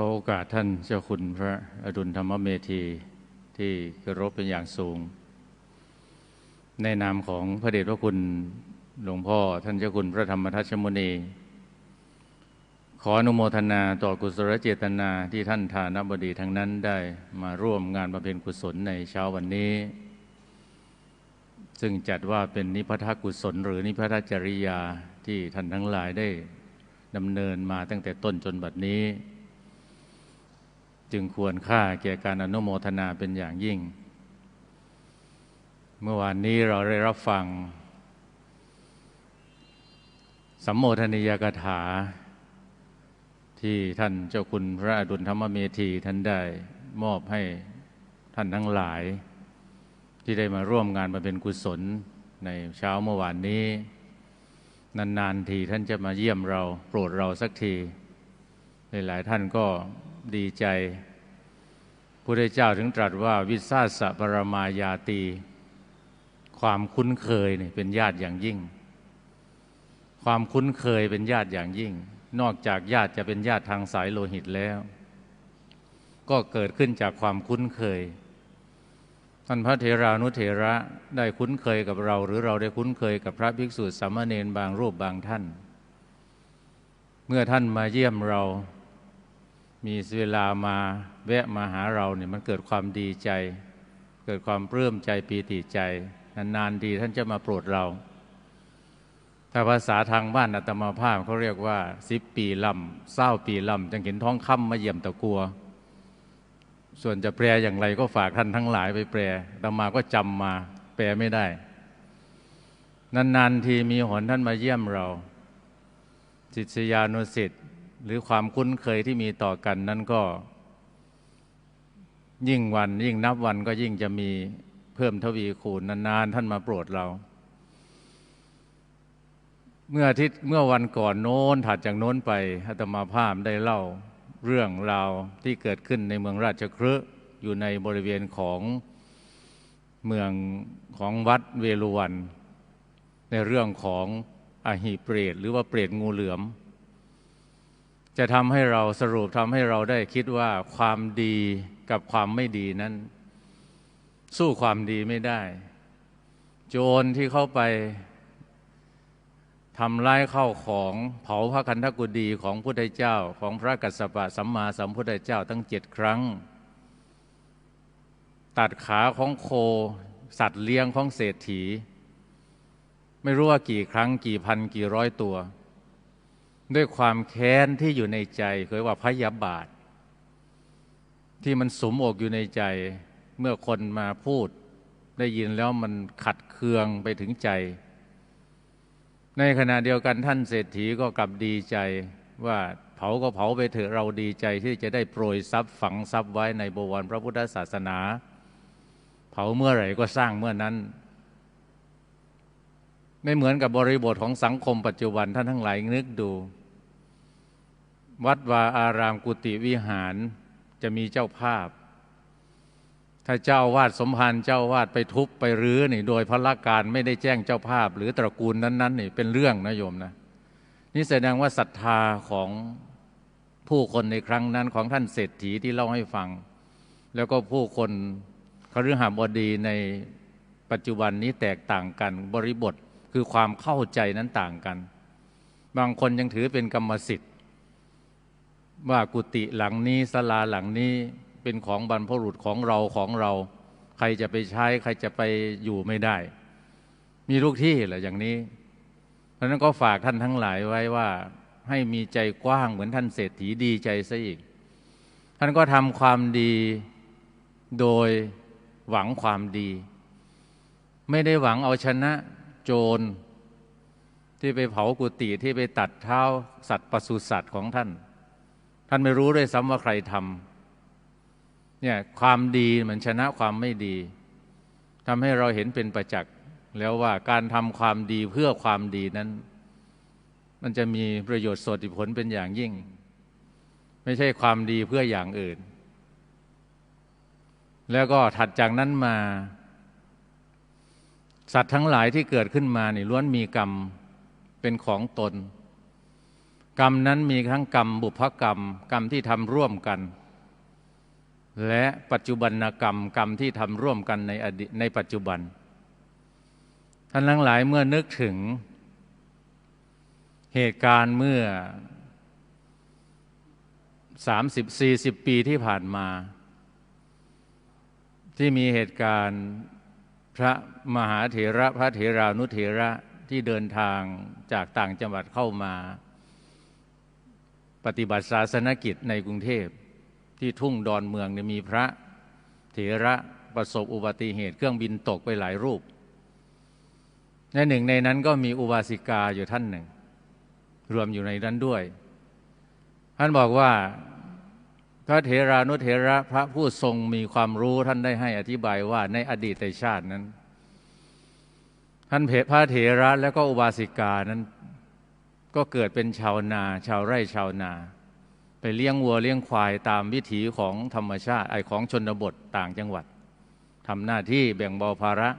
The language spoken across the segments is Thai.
ขอโอกาสท่านเจ้าคุณพระอดุลธรรมเมธีที่เคารพเป็นอย่างสูง ในนามของพระเดชพระคุณหลวงพ่อท่านเจ้าคุณพระธรรมทัชมุนี ขออนุโมทนาต่อกุศลเจตนาที่ท่านทานบดีทั้งนั้นได้มาร่วมงานบำเพ็ญกุศลในเช้าวันนี้ ซึ่งจัดว่าเป็นนิพพทกุศล หรือนิพพทจริยาที่ท่านทั้งหลายได้ดำเนินมาตั้งแต่ต้นจนบัดนี้ จึงควรค่าแก่การอนุโมทนาเป็นอย่างยิ่ง เมื่อวานนี้เราได้รับฟัง สัมโมทนิยกถา ที่ท่านเจ้าคุณพระอดุลธรรมเมธีท่านได้มอบให้ท่านทั้งหลาย ที่ได้มาร่วมงานมาเป็นกุศลในเช้าเมื่อวานนี้ นานๆทีท่านจะมาเยี่ยมเราโปรดเราสักทีหลายๆท่านก็ดีใจ พระเจ้าถึงตรัสว่าวิสาสะปรมายาตี ความคุ้นเคยเนี่ยเป็นญาติอย่างยิ่ง ความคุ้นเคยเป็นญาติอย่างยิ่ง นอกจากญาติจะเป็นญาติทางสายโลหิตแล้ว ก็เกิดขึ้นจากความคุ้นเคยท่านพระเทรานุเถระได้คุ้นเคยกับเรา หรือเราได้คุ้นเคยกับพระภิกษุสามเณรบางรูปบางท่าน เมื่อท่านมาเยี่ยมเรา มีเวลามา แวะมาหาเราเนี่ยมันเกิดความดีใจ เกิดความปลื้มใจปีติใจ นานๆดีท่านจะมาโปรดเรา ถ้าภาษาทางบ้านอัตมาภาพเขาเรียกว่าสิบปีลำเศร้าปีลำจังเห็นท้องค่ำมาเยี่ยมตะกัว ส่วนจะแปลอย่างไรก็ฝากท่านทั้งหลายไปแปลตมาก็จำมา แปลไม่ได้ นานๆทีมีหนท่านมาเยี่ยมเราศิษยานุสิทธิ์หรือความคุ้นเคยที่มีต่อกันนั้นก็ ยิ่งวันยิ่งนับวันก็ยิ่งจะมีเพิ่มทวีคูณนานๆท่านมาโปรดเรา เมื่อทิศเมื่อวันก่อนโน้นถัดจากโน้นไปอาตมาภาพได้เล่าเรื่องราวที่เกิดขึ้นในเมืองราชครือยู่ในบริเวณของเมืองของวัดเวลุวัน ในเรื่องของอหิเปรตหรือว่าเปรตงูเหลือม จะทำให้เราสรุปทำให้เราได้คิดว่าความดี กับความไม่ดีนั้น สู้ความดีไม่ได้ โจรที่เข้าไปทำร้ายเข้าของเผาพระคันธกุฎีของพุทธเจ้าของพระกัสสปะสัมมาสัมพุทธเจ้าตั้งเจ็ดครั้ง ตัดขาของโค สัตว์เลี้ยงของเศรษฐี ไม่รู้ว่ากี่ครั้งกี่พันกี่ร้อยตัว ด้วยความแค้นที่อยู่ในใจเคยว่าพยาบาท ที่มันสมอกอยู่ในใจ เมื่อคนมาพูด ได้ยินแล้วมันขัดเคืองไปถึงใจ ในขณะเดียวกันท่านเศรษฐีก็กลับดีใจว่าเผาก็เผาไปเถอะเราดีใจที่จะได้โปรยทรัพย์ฝังทรัพย์ไว้ในบวรพระพุทธศาสนา เผาเมื่อไหร่ก็สร้างเมื่อนั้น ไม่เหมือนกับบริบทของสังคมปัจจุบันท่านทั้งหลายนึกดู วัดวาอารามกุฏิวิหาร จะมีเจ้าภาพ ถ้าเจ้าวาดสมภารเจ้าวาดไปทุบไปรื้อนี่ โดยพระลการไม่ได้แจ้งเจ้าภาพ หรือตระกูลนั้นๆนี่เป็นเรื่องนะโยมนะนี่แสดงว่าศรัทธาของผู้คนในครั้งนั้นของท่านเศรษฐีที่เล่าให้ฟัง แล้วก็ผู้คนคฤหบดีในปัจจุบันนี้แตกต่างกันบริบทคือความเข้าใจนั้นต่างกัน บางคนยังถือเป็นกรรมสิทธิ์ ว่ากุฏิหลังนี้สลาหลังนี้เป็นของบรรพบุรุษของเราของเรา ใครจะไปใช้ ใครจะไปอยู่ไม่ได้ มีทุกที่แหละอย่างนี้ เพราะนั้นก็ฝากท่านทั้งหลายไว้ว่าให้มีใจกว้างเหมือนท่านเศรษฐีดีใจซะอีก ท่านก็ทำความดีโดยหวังความดี ไม่ได้หวังเอาชนะโจร ที่ไปเผากุฏิที่ไปตัดเท้าสัตว์ปศุสัตว์ของท่าน ท่านไม่รู้ด้วยซ้ำว่าใครทำเนี่ยความดีมันชนะความไม่ดีทำให้เราเห็นเป็นประจักษ์แล้วว่าการทำความดีเพื่อความดีนั้น มันจะมีประโยชน์สดิผลเป็นอย่างยิ่ง ไม่ใช่ความดีเพื่ออย่างอื่น แล้วก็ถัดจากนั้นมา สัตว์ทั้งหลายที่เกิดขึ้นมานี่ล้วนมีกรรมเป็นของตน กรรมนั้นมีทั้งกรรม บุพกรรม กรรมที่ทำร่วมกัน และปัจจุบันกรรมกรรมที่ทำร่วมกันในอดีตในปัจจุบัน ท่านทั้งหลายเมื่อนึกถึง เหตุการณ์เมื่อ 30-40 ปีที่ผ่านมา ที่มีเหตุการณ์พระมหาเถระพระเถรานุเถระที่เดินทางจากต่างจังหวัดเข้ามา ปฏิบัติศาสนกิจในกรุงเทพที่ทุ่งดอนเมืองเนี่ยมีพระเถระประสบอุบัติเหตุเครื่องบินตกไปหลายรูปในหนึ่งในนั้นก็มีอุบาสิกาอยู่ท่านหนึ่ง รวมอยู่ในนั้นด้วย ท่านบอกว่าพระเถรานุเถระพระผู้ทรงมีความรู้ท่านได้ให้อธิบายว่าในอดีตชาตินั้น ท่านเพพระเถระแล้วก็อุบาสิกานั้น ก็เกิดเป็นชาวนา ชาวไร่ชาวนา ไปเลี้ยงวัวเลี้ยงควายตามวิถีของธรรมชาติไอของชนบทต่างจังหวัดทำหน้าที่แบ่งเบาภาระ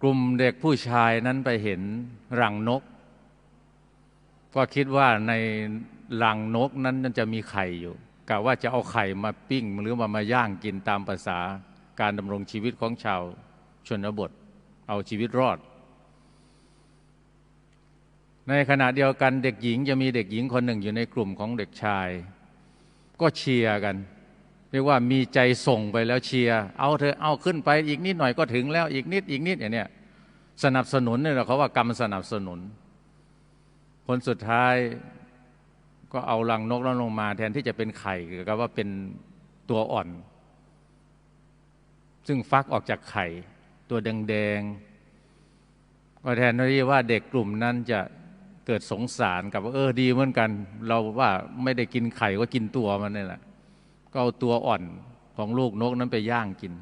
กลุ่มเด็กผู้ชายนั้นไปเห็นรังนก ก็คิดว่าในรังนกนั้นจะมีไข่อยู่กะว่าจะเอาไข่มาปิ้ง หรือมามาย่างกินตามภาษาการดำรงชีวิตของชาวชนบท เอาชีวิตรอด ในขณะเดียวกันเด็กหญิงจะมีเด็กหญิงคนหนึ่งอยู่ในกลุ่มของเด็กชาย ก็เชียร์กันเรียกว่ามีใจส่งไปแล้วเชียร์เอาเธอเอาขึ้นไปอีกนิดหน่อยก็ถึงแล้วอีกนิดอีกนิดอย่างเนี้ยสนับสนุนเนี่ยเขาว่ากรรมสนับสนุน ผลสุดท้ายก็เอาลังนกนั้นลงมาแทนที่จะเป็นไข่ก็ว่าเป็นตัวอ่อน ซึ่งฟักออกจากไข่ ตัวแดงๆก็แทนที่ว่าเด็กกลุ่มนั้นจะ เกิดสงสารกับว่าเออดีเหมือนกัน เราว่าไม่ได้กินไข่ก็กินตัวมันนี่แหละ ก็เอาตัวอ่อนของลูกนกนั้นไปย่างกิน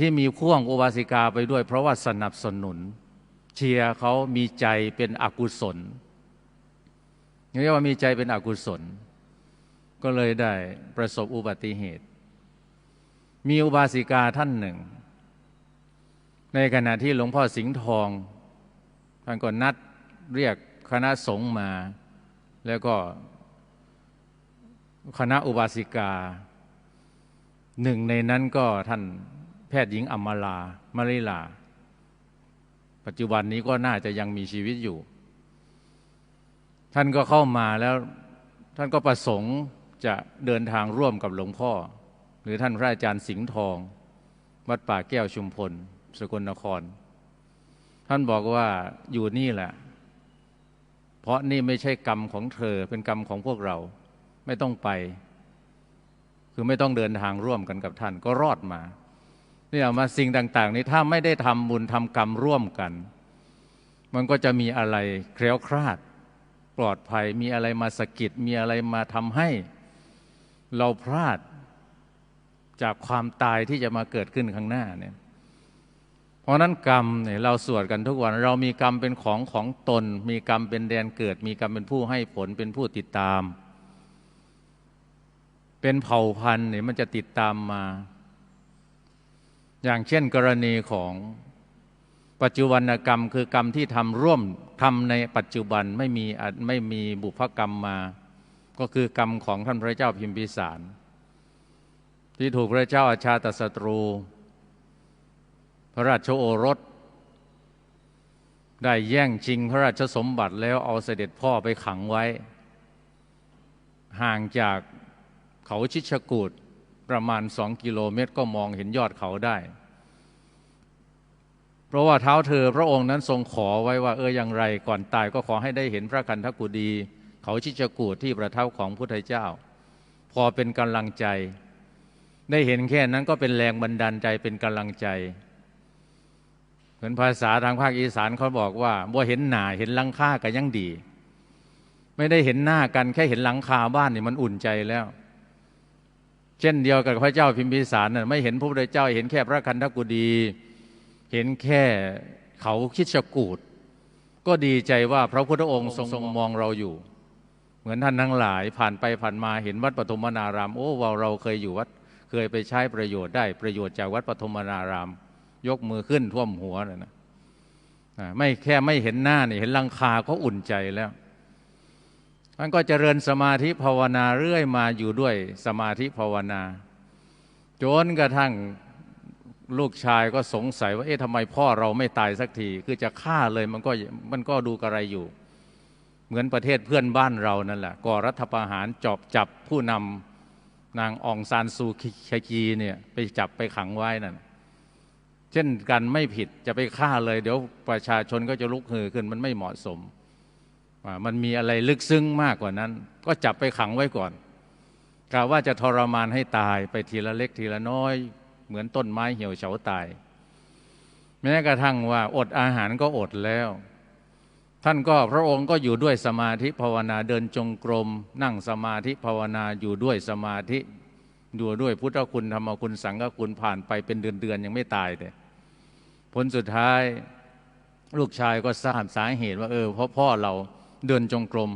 ที่มีพ่วงโอบาสิกาไปด้วย เพราะว่าสนับสนุน เชียร์เขามีใจเป็นอกุศลเรียกว่ามีใจเป็นอกุศล ก็เลยได้ประสบอุบัติเหตุ มีอุบาสิกาท่านหนึ่ง ในขณะที่หลวงพ่อสิงห์ทองท่านก็นัด เรียกคณะสงฆ์มา แล้วก็คณะอุบาสิกา หนึ่งในนั้นก็ท่านแพทย์หญิงอัมมาลามาริลา ปัจจุบันนี้ก็น่าจะยังมีชีวิตอยู่ ท่านก็เข้ามาแล้วท่านก็ประสงค์จะเดินทางร่วมกับหลวงพ่อ หรือท่านพระอาจารย์สิงห์ทอง วัดป่าแก้วชุมพล สกลนคร ท่านบอกว่าอยู่นี่แหละ เพราะนี่ไม่ใช่กรรมของเธอ เป็นกรรมของพวกเรา ไม่ต้องไป คือไม่ต้องเดินทางร่วมกันกับท่าน ก็รอดมานี่เอามาสิ่งต่าง ๆ นี้ถ้าไม่ได้ทำบุญทำกรรมร่วมกัน มันก็จะมีอะไรเคลี้ยวคลาด ปลอดภัยมีอะไรมาสะกิดมีอะไรมาทำให้ เราพลาดจากความตายที่จะมาเกิดขึ้นข้างหน้าเนี่ย เพราะนั้นกรรมเนี่ยเราสวดกันทุกวัน เรามีกรรมเป็นของของตน มีกรรมเป็นแดนเกิด มีกรรมเป็นผู้ให้ผลเป็นผู้ติดตาม เป็นเผ่าพันธุ์เนี่ยมันจะติดตามมา อย่างเช่นกรณีของปัจจุบันกรรมคือกรรมที่ทำร่วมทำในปัจจุบันไม่มีไม่มีบุพกรรมมา ก็คือกรรมของท่านพระเจ้าพิมพิสาร ที่ถูกพระเจ้าอาชาตศัตรู พระราชโอรส ได้แย่งชิงพระราชสมบัติแล้วเอาเสด็จพ่อไปขังไว้ ห่างจากเขาชิชกูดประมาณสองกิโลเมตรก็มองเห็นยอดเขาได้ เพราะว่าเท้าเธอพระองค์นั้นทรงขอไว้ว่าเอออย่างไรก่อนตายก็ขอให้ได้เห็นพระคันธกุฎีเขาชิจกูดที่ประทับของพุทธเจ้า พอเป็นกำลังใจ ได้เห็นแค่นั้นก็เป็นแรงบันดาลใจเป็นกำลังใจ เหมือนภาษาทางภาคอีสานเขาบอกว่าบ่เห็นหนาเห็นลังค่ากันยังดี ไม่ได้เห็นหน้ากันแค่เห็นหลังคาบ้านนี่มันอุ่นใจแล้ว เช่นเดียวกับพระเจ้าพิมพิสารน่ะไม่เห็นพระพุทธเจ้า เห็นแค่พระคันธกุฎีเห็นแค่เขาคิดชกูดก็ดีใจว่าพระพุทธองค์ทรงมองเราอยู่ เหมือนท่านทั้งหลายผ่านไปผ่านมาเห็นวัดปฐมนาราม โอ้ว่าเราเคยอยู่วัดเคยไปใช้ประโยชน์ได้ประโยชน์จากวัดปฐมนาราม ยกมือขึ้นท่วมหัวเลยนะไม่แค่ไม่เห็นหน้านี่เห็นลังคาก็อุ่นใจแล้วมันก็เจริญสมาธิภาวนาเรื่อยมาอยู่ด้วยสมาธิภาวนาจนกระทั่งลูกชายก็สงสัยว่าเอ๊ะทำไมพ่อเราไม่ตายสักที คือจะฆ่าเลยมันก็มันก็ดูกระไรอยู่ เหมือนประเทศเพื่อนบ้านเรานั่นแหละก่อรัฐประหารจอบจับผู้นำนางองซานซูคีเนี่ยไปจับไปขังไว้นั่น เช่นกันไม่ผิดจะไปฆ่าเลย เดี๋ยวประชาชนก็จะลุกฮือขึ้นมันไม่เหมาะสม มันมีอะไรลึกซึ้งมากกว่านั้น ก็จับไปขังไว้ก่อนกล่าวว่าจะทรมานให้ตายไปทีละเล็กทีละน้อย เหมือนต้นไม้เหี่ยวเฉาตาย แม้กระทั่งว่าอดอาหารก็อดแล้ว ท่านก็พระองค์ก็อยู่ด้วยสมาธิภาวนาเดินจงกรม นั่งสมาธิภาวนาอยู่ด้วยสมาธิ ดูด้วยพุทธคุณธรรมคุณสังฆคุณผ่านไปเป็นเดือนๆยังไม่ตายแต่ผลสุดท้ายลูกชายก็ทราบสาเหตุว่าเออเพราะพ่อเราเดินจงกรม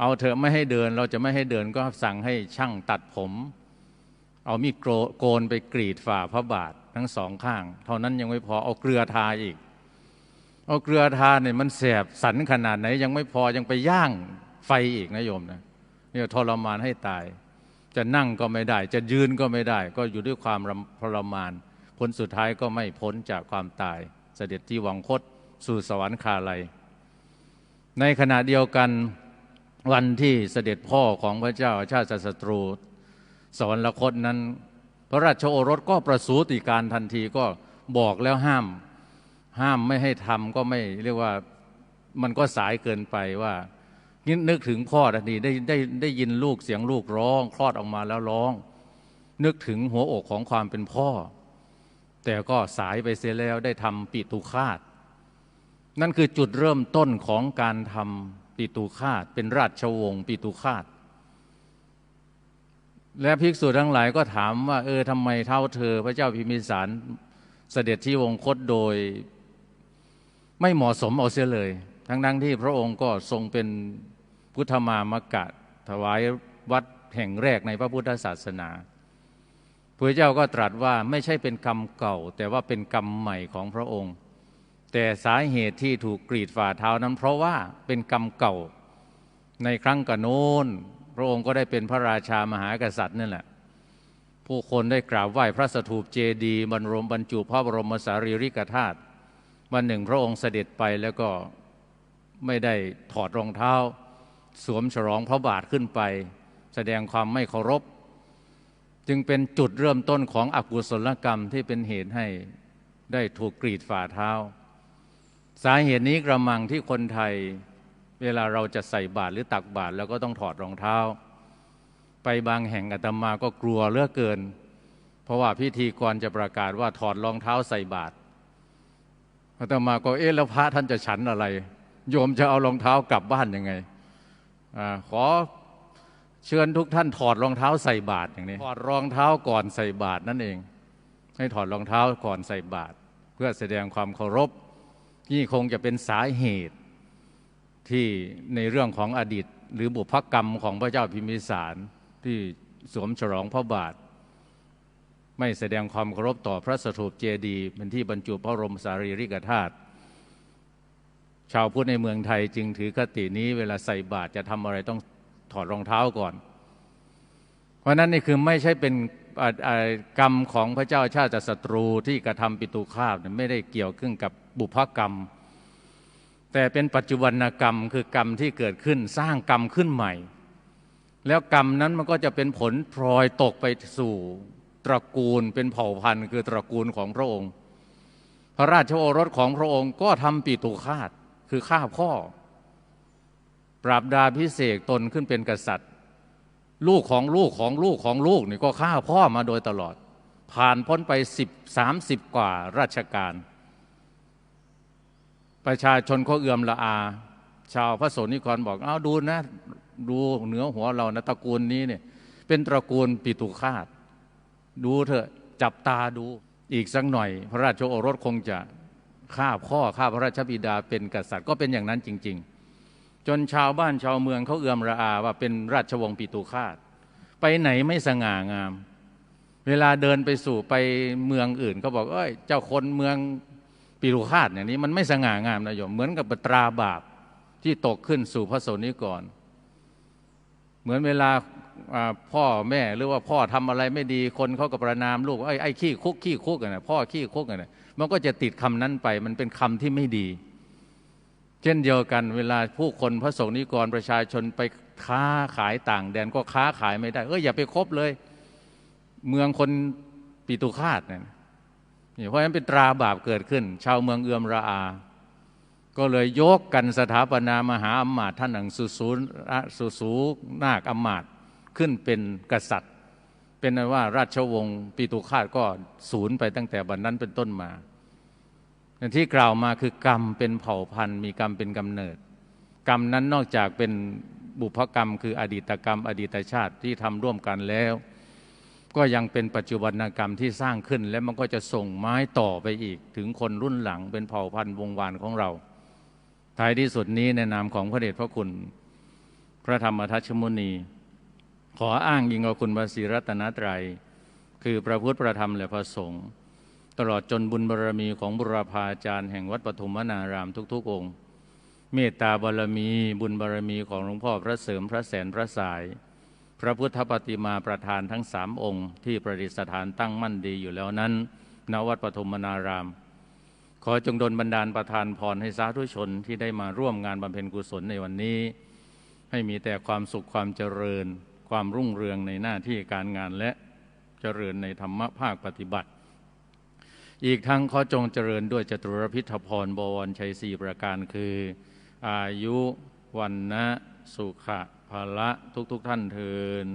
เอาเถอะไม่ให้เดินเราจะไม่ให้เดินก็สั่งให้ช่างตัดผม เอามีดโกนไปกรีดฝ่าพระบาททั้งสองข้าง เท่านั้นยังไม่พอเอาเกลือทาอีก เอาเกลือทาเนี่ยมันแสบสันขนาดไหน ยังไม่พอยังไปย่างไฟอีกนะโยมนะเนี่ยทรมานให้ตาย จะนั่งก็ไม่ได้ จะยืนก็ไม่ได้ ก็อยู่ด้วยความทรมาน ผลสุดท้ายก็ไม่พ้นจากความตาย เสด็จที่วังคตสู่สวรรคาลัย ในขณะเดียวกันวันที่เสด็จพ่อของพระเจ้าชาติศัตรู สวรรคตนั้น พระราชโอรสก็ประสูติการทันทีก็บอกแล้วห้าม ห้ามไม่ให้ทำก็ไม่เรียกว่ามันก็สายเกินไปว่า นึกถึงพ่อทันทีได้ได้ได้ยินลูกเสียงลูกร้อง คลอดออกมาแล้วร้อง นึกถึงหัวอกของความเป็นพ่อ แต่ก็สายไปเสียแล้วได้ทำปิตุคาต นั่นคือจุดเริ่มต้นของการทำปิตุคาต เป็นราชวงศ์ปิตุคาต และภิกษุทั้งหลายก็ถามว่า เออทำไมเท่าเธอ พระเจ้าพิมิสารเสด็จที่วงคตโดย ไม่เหมาะสมเอาเสียเลยทั้งนั้นที่พระองค์ก็ทรงเป็น พุทธมามกะ ถวายวัดแห่งแรกในพระพุทธศาสนาพระเจ้าก็ตรัสว่าไม่ใช่เป็นกรรมเก่า แต่ว่าเป็นกรรมใหม่ของพระองค์ แต่สาเหตุที่ถูกกรีดฝ่าเท้านั้น เพราะว่าเป็นกรรมเก่า ในครั้งกโน้นพระองค์ก็ได้เป็นพระราชามหากษัตริย์นั่นแหละ ผู้คนได้กราบไหว้พระสถูปเจดีย์บรรรมบรรจุพระบรมสารีริกธาตุวันหนึ่งพระองค์เสด็จไปแล้วก็ไม่ได้ถอดรองเท้า สวมฉลองพระบาทขึ้นไป แสดงความไม่เคารพ จึงเป็นจุดเริ่มต้นของอกุศลกรรมที่เป็นเหตุให้ได้ถูกกรีดฝ่าเท้า สาเหตุนี้กระมังที่คนไทย เวลาเราจะใส่บาตรหรือตักบาตรแล้วก็ต้องถอดรองเท้า ไปบางแห่งอาตมาก็กลัวเลือกเกิน เพราะว่าพิธีกรจะประกาศว่าถอดรองเท้าใส่บาตรอาตมาก็เอ๊ะแล้วพระท่านจะฉันอะไร โยมจะเอารองเท้ากลับบ้านยังไง อขอเชิญทุกท่านถอดรองเท้าใส่บาตรอย่างนี้ถอดรองเท้าก่อนใส่บาตรนั่นเอง ให้ถอดรองเท้าก่อนใส่บาตรเพื่อแสดงความเคารพนี่คงจะเป็นสาเหตุที่ในเรื่องของอดีต หรือบุพกรรมของพระเจ้าพิมพิสารที่สวมฉลองพระบาท ไม่แสดงความเคารพต่อพระสถูปเจดีย์เป็นที่บรรจุพระรมสารีริกธาตุ ชาวพุทธในเมืองไทยจึงถือคตินี้เวลาใส่บาตรจะทำอะไรต้องถอดรองเท้าก่อน เพราะนั้นนี่คือไม่ใช่เป็นกรรมของพระเจ้าชาติศัตรูที่กระทำปิตุคาบไม่ได้เกี่ยวขึ้นกับบุพกรรม แต่เป็นปัจจุบันกรรมคือกรรมที่เกิดขึ้นสร้างกรรมขึ้นใหม่ แล้วกรรมนั้นมันก็จะเป็นผลพลอยตกไปสู่ตระกูลเป็นเผ่าพันธุ์ คือตระกูลของพระองค์ พระราชโอรสของพระองค์ก็ทำปีตุคาต คือฆ่าพ่อ ปราบดาพิเศษตนขึ้นเป็นกษัตริย์ ลูกของลูกของลูกของลูกนี่ก็ฆ่าพ่อมาโดยตลอด ผ่านพ้นไปสิบสามสิบกว่าราชการ ประชาชนเขาเอื่อมละอา ชาวพระโสนิกรบอกเอาดูนะ ดูเหนือหัวเรานะตระกูลนี้เนี่ยเป็นตระกูลปิตุคาตดูเถอะจับตาดูอีกสักหน่อย พระราชโอรสคงจะ ฆ่าพ่อฆ่าพระราชบิดาเป็นกษัตริย์ก็เป็นอย่างนั้นจริง ๆ จนชาวบ้านชาวเมืองเขาเอื่อมระอาว่าเป็นราชวงศ์ปิตุคาตไปไหนไม่สง่างาม เวลาเดินไปสู่ไปเมืองอื่นเขาบอกเอ้ยเจ้าคนเมืองปีรุคาดอย่างนี้มันไม่สง่างามนะโยมเหมือนกับตราบาปที่ตกขึ้นสู่พระโสนิกรเหมือนเวลาพ่อแม่หรือว่าพ่อทำอะไรไม่ดีคนเขาก็ประนามลูกไอ้ไอ้ขี้คุกขี้คุกนะพ่อขี้คุกนะ มันก็จะติดคำนั้นไป มันเป็นคำที่ไม่ดี เช่นเดียวกัน เวลาผู้คนพระสงฆ์นิกรประชาชนไปค้าขายต่างแดนก็ค้าขายไม่ได้ เอออย่าไปคบเลย เมืองคนปีตุคาดเนี่ยเพราะฉะนั้นเป็นตราบาปเกิดขึ้น ชาวเมืองเอื้อมระอา ก็เลยยกกันสถาปนามหาอมาตย์ท่านหนังสุสูสุสูนาคอมาตย์ขึ้นเป็นกษัตริย์ เป็นว่าราชวงศ์ปีตุคาตก็ศูนย์ไปตั้งแต่บัดนนั้นเป็นต้นมาที่กล่าวมาคือกรรมเป็นเผ่าพันธุ์มีกรรมเป็นกำเนิด กรรมนั้นนอกจากเป็นบุพกรรม คืออดีตกรรม อดีตชาติที่ทำร่วมกันแล้ว ก็ยังเป็นปัจจุบันกรรมที่สร้างขึ้น และมันก็จะส่งไม้ต่อไปอีก ถึงคนรุ่นหลังเป็นเผ่าพันธุ์วงวานของเราท้ายที่สุดนี้ในนามของพระเดชพระคุณ พระธรรมทัชมุนี ขออ้างยิงเอาคุณพระศรีรัตนตรัย คือพระพุทธพระธรรมและพระสงฆ์ตลอดจนบุญบารรมีของบุรพาจารย์แห่งวัดปฐุมนารามทุกๆ องค์ เมตตาบารมีบุญบารรมีของหลวงพ่อพระเสริมพระแสนพระสาย พระพุทธปฏิมาประธานทั้งสามองค์ ที่ประดิษฐานตั้งมั่นดีอยู่แล้วนั้นณวัดปฐุมนาราม ขอจงดลบันดาลประทานพรให้สาธุชนที่ได้มาร่วมงานบำเพ็ญกุศลในวันนี้ ให้มีแต่ความสุขความเจริญ ความรุ่งเรืองในหน้าที่การงานและเจริญในธรรมภาคปฏิบัติ อีกทั้งขอจงเจริญด้วยจตุรพิธพรบวรชัยสี่ประการคือ อายุวันนะสุขะภละทุกทุกท่านเทิน